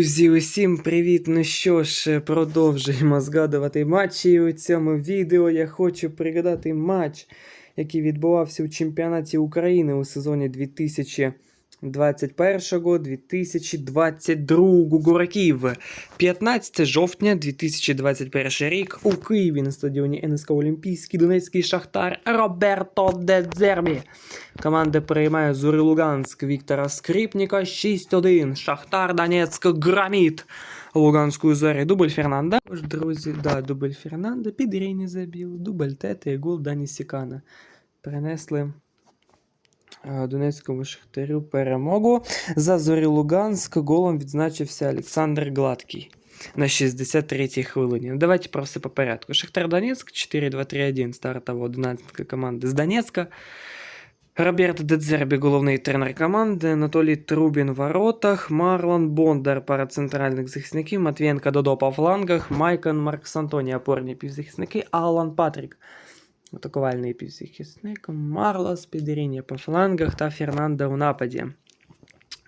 Друзі, усім привіт! Ну що ж, продовжуємо згадувати матчі. І у цьому відео я хочу пригадати матч, який відбувався у чемпіонаті України у сезоні 2021-2022 років. 15 жовтня 2021 рік у Києві на стадіоні НСК Олімпійський Донецький Шахтар Роберто Дедзербі. Команда приймає Зури Луганськ Віктора Скрипніка 6-1. Шахтар Донецьк громіт Луганську зорі. Дубль Фернанда. Тож, друзі, да, дубль Фернанда. Підрійні забив. Дубль Тета і гол Дані Сікана. Принесли Донецькому Шахтарю перемогу. За Зорі Луганськ голом відзначився Олександр Гладкий. На 63-й хвилині. Ну, Давайте про все по порядку. Шахтар Донецьк 4-2-3-1 стартова 11 команди з Донецька. Роберт Дедзербі, головний тренер команди, Анатолій Трубін в воротах, Марлон Бондар, пара центральних захисників, Матвієнка Додо по флангах, Майкон Маркс Антоні, опорні півзахисники, Алан Патрік, атакувальний півзахисник, Марлос Підеріні по флангах та Фернандо у нападі.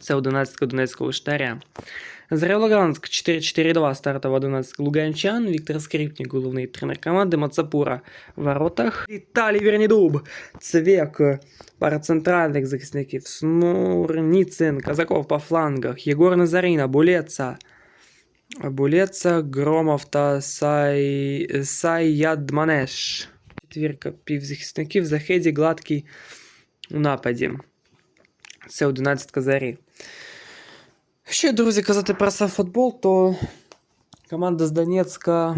Це 11 Донецького штаря. Зрелоганськ 4-4-2 стартова 11 Луганчан, Віктор Скрипник, головний тренер команди, Мацапура в воротах. Віталій Вернідуб, Цвек, пара центральних захисників, Снурніцин, Казаков по флангах, Єгор Назаріна, Булеца, Булеца, Громов та Сай... Сайядманеш. Четвірка півзахисників, Захеді, Гладкий у нападі. Це 11 зарі. Ще, друзі, казати про сам футбол, то команда з Донецька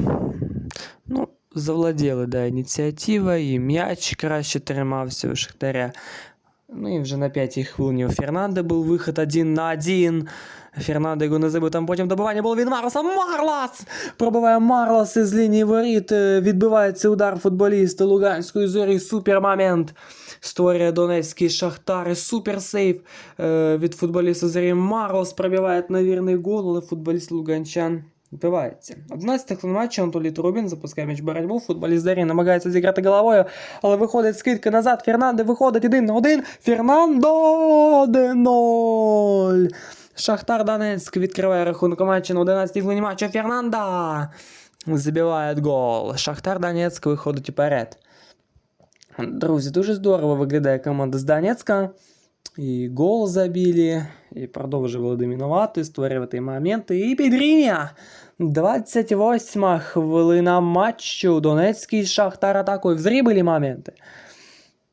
ну, завладіла да, ініціатива, і м'яч краще тримався у Шахтаря. Ну і вже на п'ятій хвилині у Фернанда був вихід один на один. Фернандо його не забив, там потім добивання було від Марлоса. Марлос! Пробиває Марлос із лінії воріт. е, Відбивається удар футболіста Луганської зорі. Супер момент. Створює Донецький Шахтар. Супер сейв е, від футболіста зорі. Марлос пробиває на вірний гол, але футболіст Луганчан вбивається. 11 хвилин Анатолій Трубін запускає м'яч боротьбу. Футболіст Зарі намагається зіграти головою, але виходить скидка назад. Фернандо виходить один на один. Фернандо 1-0. Шахтар Донецьк відкриває рахунок у матчі на 11 хвилині матчу. Фернандо забиває гол. Шахтар Донецьк виходить уперед. Друзі, дуже здорово виглядає команда з Донецька. І гол забили, і продовжували домінувати, створювати моменти. І підріння. 28 хвилина матчу. Донецький Шахтар атакує. Взрібили моменти.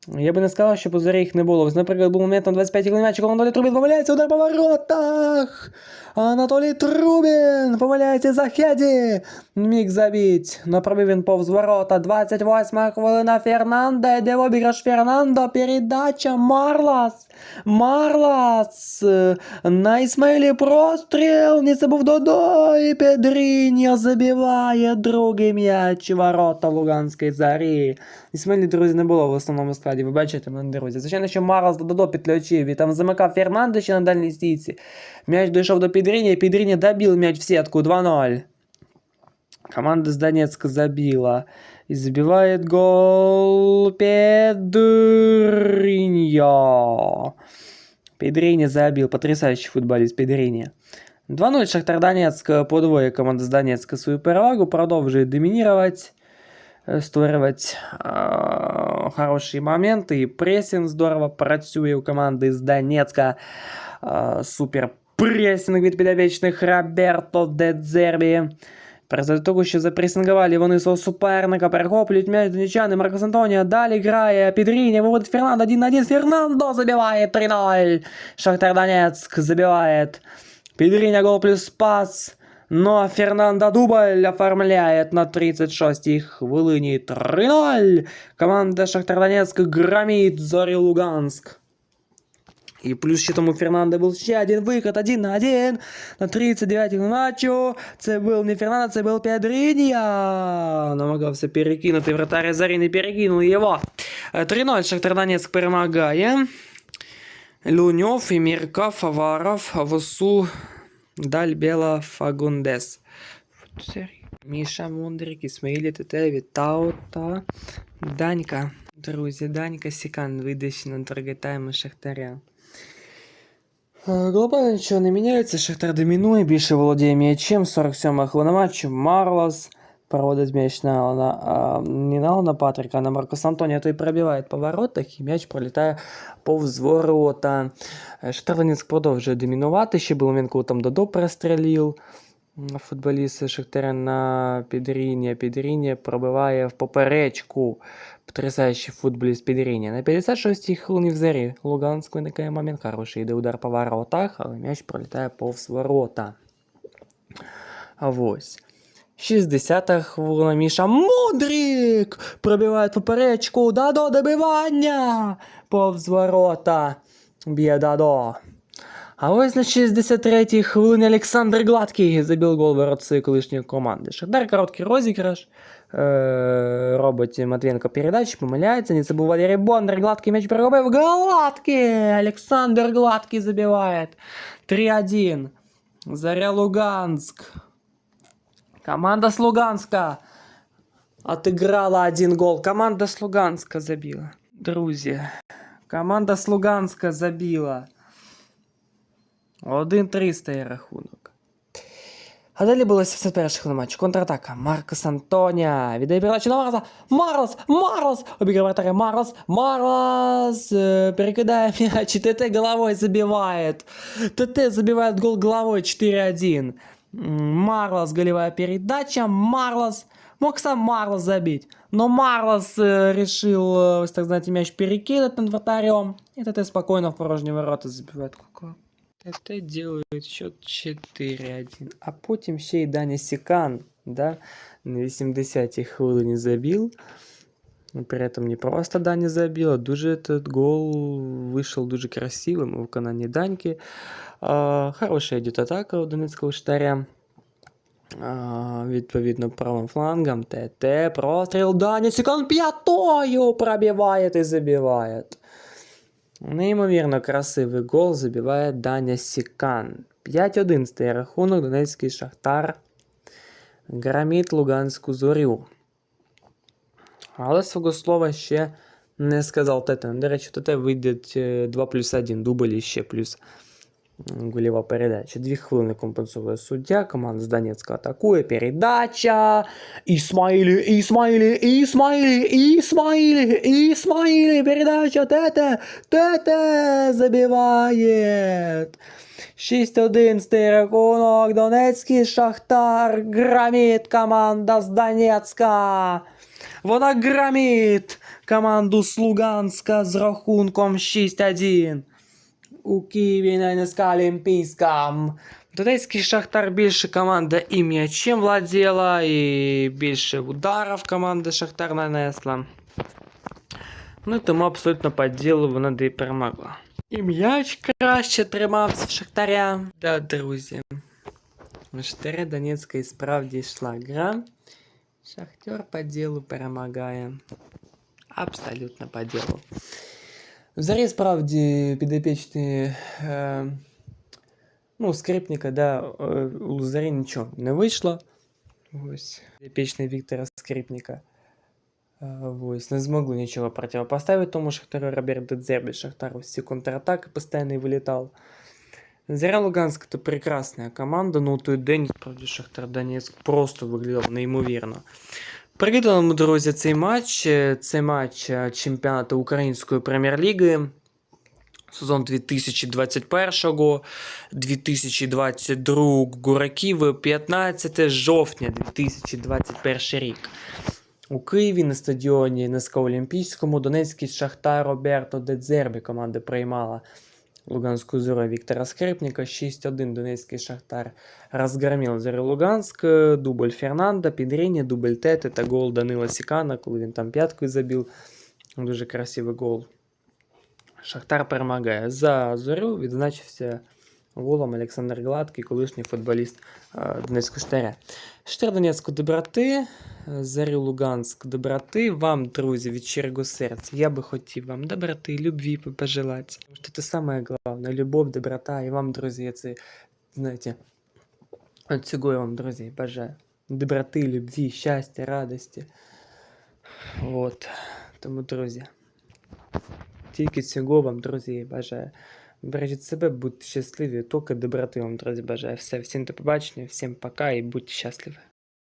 Я би не сказав, що по зорі їх не було. Наприклад, був момент на 25 хвилин матчу, коли Анатолій Трубін помиляється, удар по воротах. Анатолій Трубін помиляється за Хеді. Міг забить. Но пробив він повз ворота. 28 хвилина Фернандо. Йде обіграш Фернандо. Передача Марлас. Марлас. На Ісмаїлі простріл. Не це був Додо. І Педріньо забиває другий м'яч. Ворота Луганської зарі. Ісмаїлі, друзі, не було в основному складі. Ви бачите, мене друзі. Звичайно, що Марлас до Додо підключив. І там замикав Фернандо ще на дальній стійці. Мяч дійшов до Педріні, Педріні добил мяч в сетку 2-0. Команда с Донецка забила. И забивает гол Педриньо. Педрини забил. Потрясающий футболист Педрини. 2-0 Шахтар Донецк подвоє команда з Донецька свою перевагу, продовжує домінувати, е, створювати е, хороші моменти. І пресінг здорово працює у команди з Донецька. Е, супер пресінг від підопічних Роберто Дедзербі. Призведе до того, що запресингували вони свого суперника, перехоплюють м'яч донечани, Маркос Антоніо, далі грає Підріні, виводить Фернандо 1 на 1, Фернандо забиває 3-0. Шахтар Донецк забивает. Педриня гол плюс пас. Ну а Фернандо Дубль оформляет на 36-й хвилині 3-0. Команда Шахтар Донецк громит Зорі Луганськ. І плюс ще тому Фернандо був ще один виход, один на один на 39-й матчу. Це був не Фернандо, це був Педрінья. Намагався перекинути вратаря Зарі, не перекинув його. Е, 3-0 Шахтар Донецьк перемагає. Луньов, Мірка, Фаваров, Восу, Дальбела, Фагундес. Міша Мундрик, Ісмаїлі Тете, Вітау та Данька. Друзі, Данька Сікан видачі на торгетайми Шахтаря. Глобально нічого не міняється, Шахтар домінує, більше володіє м'ячем, 47 хвилина матчу, Марлос проводить м'яч на Алана, не на Алана Патрика, а на Маркоса Антония, то і пробиває по воротах, і м'яч пролітає повз ворота. Е, Шахтар Донецьк продовжує домінувати, ще коли там Додо перестрелів. М, Футболіст Шахтаря на Підріні, Підріні пробиває в поперечку. Потрясаючий футболіст Підріні. На 56-й хвилині в зарі Луганськ виникає момент хороший. Йде удар по воротах, але м'яч пролітає повз ворота. Ось. 60-та хвилина Міша Мудрик пробиває поперечку. Дадо добивання повз ворота. Б'є Дадо. А ось на 63-й хвилині Олександр Гладкий забив гол ворот своєї колишньої команди. Шахтар короткий розіграш. Е, робить Матвієнко передачу, помиляється, не забув Валерій Бондар, Гладкий м'яч переробив. Гладкий! Олександр Гладкий забиває. 3-1. Заря Луганськ. Команда с Луганска отыграла один гол. Команда с Луганска забила. Друзі, команда з Луганська забила. 1-3 стає рахунок. А далі було 71 хвилин матч. Контратака. Маркос Антоня. Віддає передачу на Марлоса. Марлос! Марлос! Обіграє вратаря Марлос. Марлос! Э, перекидає мяч. и ТТ головой забивает. ТТ забивает гол головой 4-1. Марлос голевая передача. Марлос. Мог сам Марлос забить. Но Марлос э, решил, э, так знаете, мяч перекинуть над вратарем. И ТТ спокойно в порожние ворота забивает. Кука. ТТ делает счет 4-1. А потім ще й Даня Сікан, да, на 80-й хвилині забил. Но При этом не просто Даня забил, а дуже этот гол вышел дуже красивым в виконанні Даньки. А, хороша йде атака у Донецького штаря. А, відповідно, правим флангом ТТ, простріл Даня Сікан п'ятою пробиває і забиває. Неймовірно красивий гол забиває Даня Сікан. 5-1 стає рахунок, Донецький Шахтар громить Луганську зорю. Але свого слова ще не сказав ТТ. До речі, ТТ вийде 2 плюс 1 дубль і ще плюс м, передача. Дві хвилини компенсує суддя. Команда з Донецька атакує. Передача. Ісмаїлі, Ісмаїлі, Ісмаїлі, Ісмаїлі, Ісмаїлі. Передача. ТТ, ТТ забиває. 6-1 стає рахунок. Донецький Шахтар громить команда з Донецька. Вона громить команду з Луганська з рахунком 6-1. У Києві на НСК Олімпійська. Донецький Шахтар більше команда і м'ячем владіла, і більше ударів команда Шахтар нанесла. Ну і тому абсолютно по ділу вона де й перемогла. І м'яч краще тримався в Шахтаря. Да, друзі. В Шахтаря Донецька і справді йшла гра. Шахтер по ділу перемагає. Абсолютно по ділу. В зарі справді підопічні. Е, ну, скрипника, да, е, у зарі нічого не вийшло. Ось. Підопічний Віктора Скрипника. Е, ось, не змогли нічого противопоставити тому Шахтарю Роберт Дедзербі. Шахтар всі контратаки постійно вилітав. Заря Луганськ це прекрасна команда, ну той день, справді, Шахтар Донецьк просто виглядав неймовірно. Привіт вам, друзі, цей матч. Е, Це матч е, чемпіонату Української прем'єр-ліги. Сезон 2021-2022 Гураків 15 жовтня 2021 рік. У Києві на стадіоні НСК Олімпійському Донецький Шахтар Роберто Дедзербі команда приймала Луганскую Зору Виктора Скрипника. 6-1 Донецкий Шахтар розгромив Зорю Луганск. Дубль Фернанда, Підріння, дубль Тет, та гол Данила Сікана, коли він там п'яткою забив. Дуже красивий гол. Шахтар перемагає. За Зорю відзначився голом Олександр Гладкий, колишній футболіст е, Донецького Штаря. Штар Донецьку доброти, Зарю Луганськ доброти. Вам, друзі, від щирого серця. Я би хотів вам доброти, любві пожелати. Тому що це саме головне. Любов, доброта. І вам, друзі, це, знаєте, цього я вам, друзі, бажаю. Доброти, любві, щастя, радості. От. Тому, друзі, тільки цього вам, друзі, бажаю. Бережіть себе, будьте щасливі, тільки доброти вам, друзі, бажаю. Все, всім до побачення, всім пока і будьте щасливі.